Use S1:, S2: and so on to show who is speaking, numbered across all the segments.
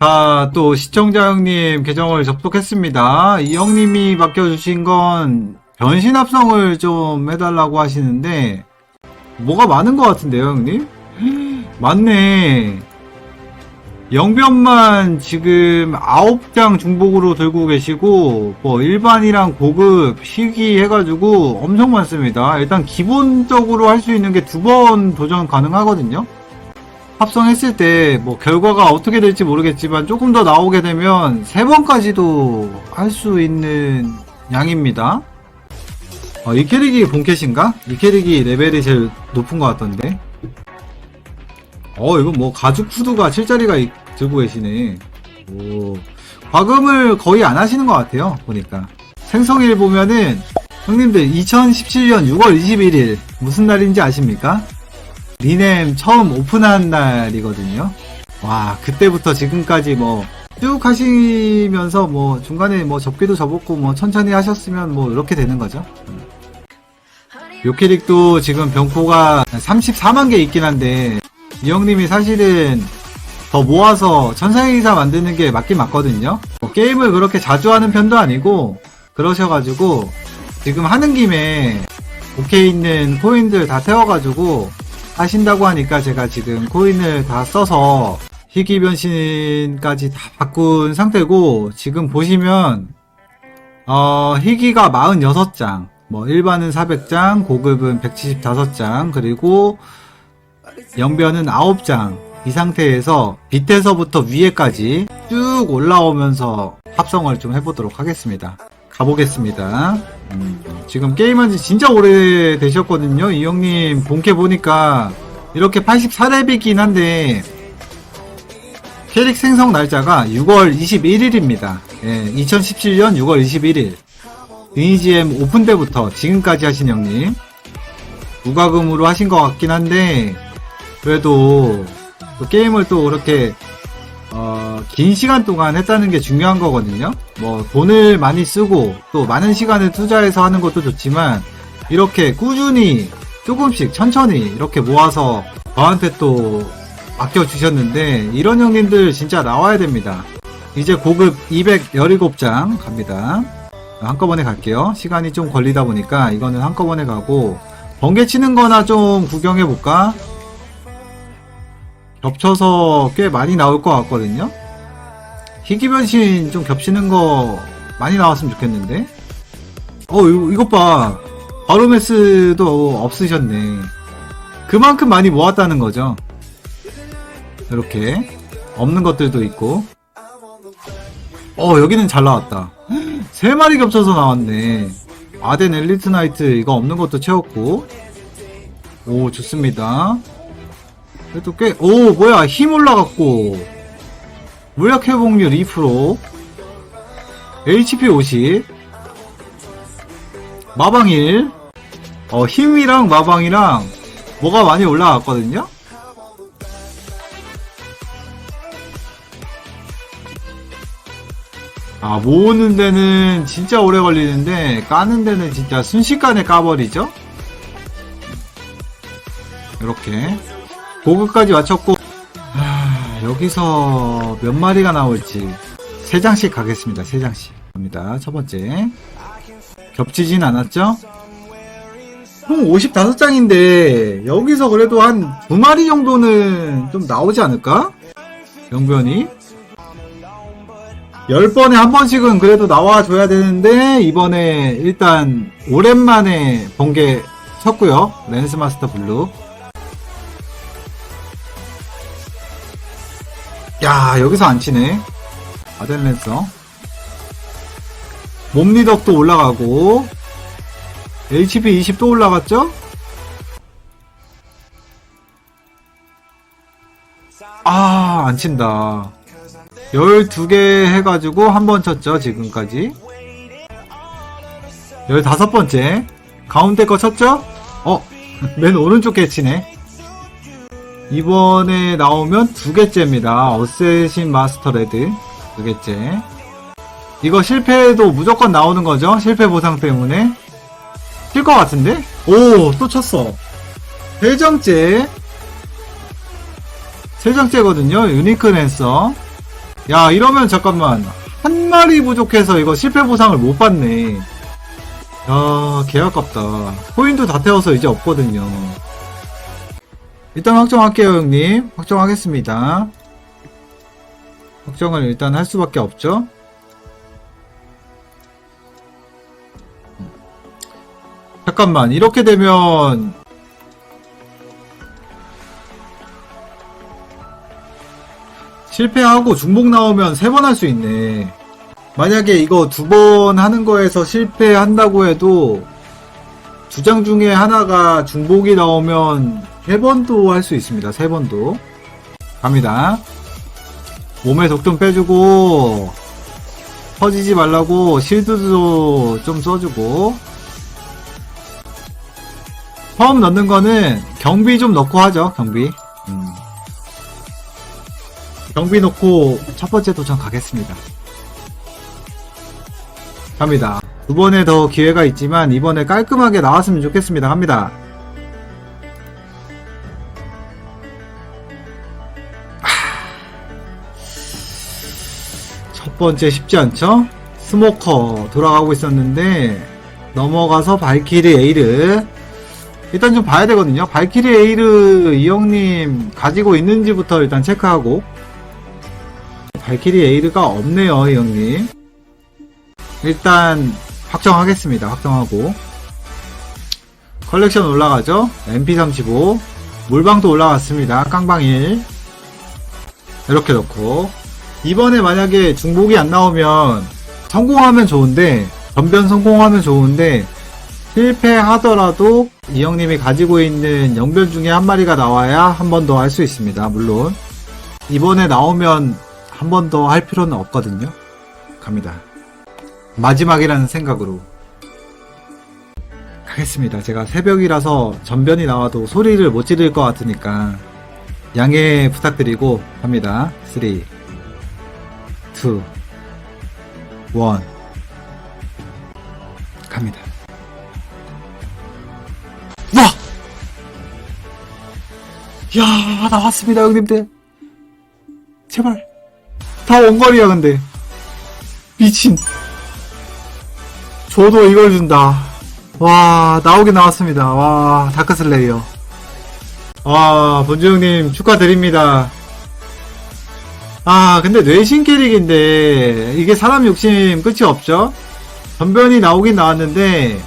S1: 자, 또 시청자 형님 계정을 접속했습니다. 이 형님이 맡겨주신 건 변신 합성을 좀 해달라고 하시는데, 뭐가 많은 것 같은데요, 형님? 맞네. 영변만 지금 9장 중복으로 들고 계시고, 뭐, 일반이랑 고급, 희귀 해가지고 엄청 많습니다. 일단 기본적으로 할 수 있는 게 두 번 도전 가능하거든요? 합성했을 때 뭐 결과가 어떻게 될지 모르겠지만 조금 더 나오게 되면 세 번까지도 할 수 있는 양입니다. 어, 이 캐릭이 본캐신가? 이 캐릭이 레벨이 제일 높은 것 같던데. 어, 이건 뭐 가죽 후드가 7짜리가 들고 계시네. 오. 과금을 거의 안 하시는 것 같아요. 보니까. 생성일 보면은 형님들 2017년 6월 21일 무슨 날인지 아십니까? 리넴 처음 오픈한 날이거든요. 와, 그때부터 지금까지 뭐, 쭉 하시면서 뭐, 중간에 뭐, 접기도 접었고, 뭐, 천천히 하셨으면 뭐, 이렇게 되는 거죠. 요 캐릭도 지금 병코가 34만 개 있긴 한데, 이 형님이 사실은 더 모아서 천상행사 만드는 게 맞긴 맞거든요. 뭐 게임을 그렇게 자주 하는 편도 아니고, 그러셔가지고, 지금 하는 김에, 오케이 있는 코인들 다 태워가지고, 하신다고 하니까 제가 지금 코인을 다 써서 희귀 변신까지 다 바꾼 상태고 지금 보시면 어 희귀가 46장 뭐 일반은 400장 고급은 175장 그리고 영변은 9장 이 상태에서 밑에서부터 위에까지 쭉 올라오면서 합성을 좀 해보도록 하겠습니다 가보겠습니다 음, 지금 게임한 지 진짜 오래 되셨거든요. 이 형님 본캐 보니까 이렇게 84렙이긴 한데 캐릭 생성 날짜가 6월 21일입니다. 예, 2017년 6월 21일. 리니지엠 오픈 때부터 지금까지 하신 형님. 무과금으로 하신 것 같긴 한데 그래도 또 게임을 또 그렇게 어, 긴 시간 동안 했다는 게 중요한 거거든요. 뭐, 돈을 많이 쓰고, 또 많은 시간을 투자해서 하는 것도 좋지만, 이렇게 꾸준히, 조금씩, 천천히, 이렇게 모아서, 저한테 또, 맡겨주셨는데, 이런 형님들 진짜 나와야 됩니다. 이제 고급 217장 갑니다. 한꺼번에 갈게요. 시간이 좀 걸리다 보니까, 이거는 한꺼번에 가고, 번개 치는 거나 좀 구경해 볼까? 겹쳐서 꽤 많이 나올 것 같거든요. 희귀 변신 좀 겹치는 거 많이 나왔으면 좋겠는데. 어, 이거, 이것 봐. 바로메스도 없으셨네. 그만큼 많이 모았다는 거죠. 이렇게. 없는 것들도 있고. 어, 여기는 잘 나왔다. 세 마리 겹쳐서 나왔네. 아덴 엘리트 나이트 이거 없는 것도 채웠고. 오, 좋습니다. 그래도 꽤, 오, 뭐야, 힘 올라갔고, 물약 회복률 2%, HP 50, 마방 1, 어, 힘이랑 마방이랑 뭐가 많이 올라갔거든요? 아, 모으는 데는 진짜 오래 걸리는데, 까는 데는 진짜 순식간에 까버리죠? 이렇게. 고급까지 맞췄고 아, 여기서 몇 마리가 나올지 세 장씩 가겠습니다. 세 장씩 갑니다. 첫 번째 겹치진 않았죠? 총 55장인데 여기서 그래도 한 두 마리 정도는 좀 나오지 않을까? 영변이 10번에 한 번씩은 그래도 나와줘야 되는데 이번에 일단 오랜만에 번개 쳤고요. 랜스마스터 블루 야 여기서 안 치네 아델랜서 몸리덕도 올라가고 HP 20 또 올라갔죠? 아 안 친다 12개 해가지고 한 번 쳤죠 지금까지 15번째 가운데 거 쳤죠? 어? 맨 오른쪽 게 치네 이번에 나오면 두 개째입니다. 어쌔신 마스터 레드 두 개째. 이거 실패해도 무조건 나오는 거죠? 실패 보상 때문에. 칠 것 같은데? 오, 또 쳤어. 세 장째. 세 장째거든요. 유니크 랜서. 야, 이러면 잠깐만. 한 마리 부족해서 이거 실패 보상을 못 받네. 야, 개 아깝다. 코인도 다 태워서 이제 없거든요. 일단 확정할게요, 형님. 확정하겠습니다. 확정을 일단 할 수밖에 없죠. 잠깐만, 이렇게 되면 실패하고 중복 나오면 세 번 할 수 있네. 만약에 이거 두 번 하는 거에서 실패한다고 해도 두 장 중에 하나가 중복이 나오면 세 번도 할 수 있습니다. 세 번도. 갑니다. 몸에 독 좀 빼주고 퍼지지 말라고 실드도 좀 써주고 처음 넣는 거는 경비 좀 넣고 하죠. 경비. 음. 경비 놓고 첫 번째 도전 가겠습니다. 갑니다. 두 번에 더 기회가 있지만 이번에 깔끔하게 나왔으면 좋겠습니다. 갑니다. 첫 번째 쉽지 않죠? 스모커 돌아가고 있었는데 넘어가서 발키리 에이르 일단 좀 봐야 되거든요. 발키리 에이르 이 형님 가지고 있는지부터 일단 체크하고 발키리 에이르가 없네요, 이 형님. 일단 확정하겠습니다. 확정하고 컬렉션 올라가죠. MP35 물방도 올라갔습니다. 깡방 1 이렇게 넣고 이번에 만약에 중복이 안 나오면 성공하면 좋은데 전변 성공하면 좋은데 실패하더라도 이 형님이 가지고 있는 영변 중에 한 마리가 나와야 한 번 더 할 수 있습니다. 물론 이번에 나오면 한 번 더 할 필요는 없거든요. 갑니다. 마지막이라는 생각으로 가겠습니다. 제가 새벽이라서 전변이 나와도 소리를 못 지를 것 같으니까 양해 부탁드리고 합니다. 3, 2, 1 갑니다. 와! 야 나왔습니다 형님들. 제발. 다 원거리야 근데. 미친. 저도 이걸 준다. 와 나오긴 나왔습니다. 와 다크슬레이어. 와 본주 형님 축하드립니다 아 근데 뇌신 캐릭인데 이게 사람 욕심 끝이 없죠? 전변이 나오긴 나왔는데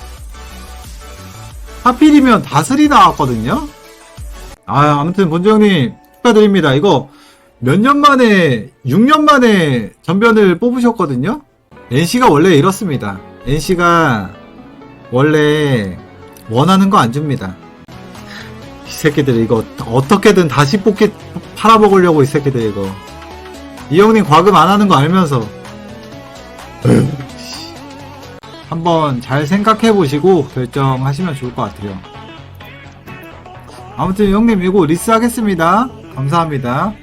S1: 하필이면 다슬이 나왔거든요? 아 아무튼 본주 형님 축하드립니다. 이거 몇 년 만에 6년 만에 전변을 뽑으셨거든요? NC가 원래 이렇습니다. NC가 원래 원하는 거 안 줍니다. 이 새끼들 이거 어떻게든 다시 뽑기 팔아먹으려고 이 새끼들 이거 이 형님 과금 안 하는 거 알면서 한번 잘 생각해 보시고 결정하시면 좋을 것 같아요. 아무튼 형님 이거 리스 하겠습니다. 감사합니다.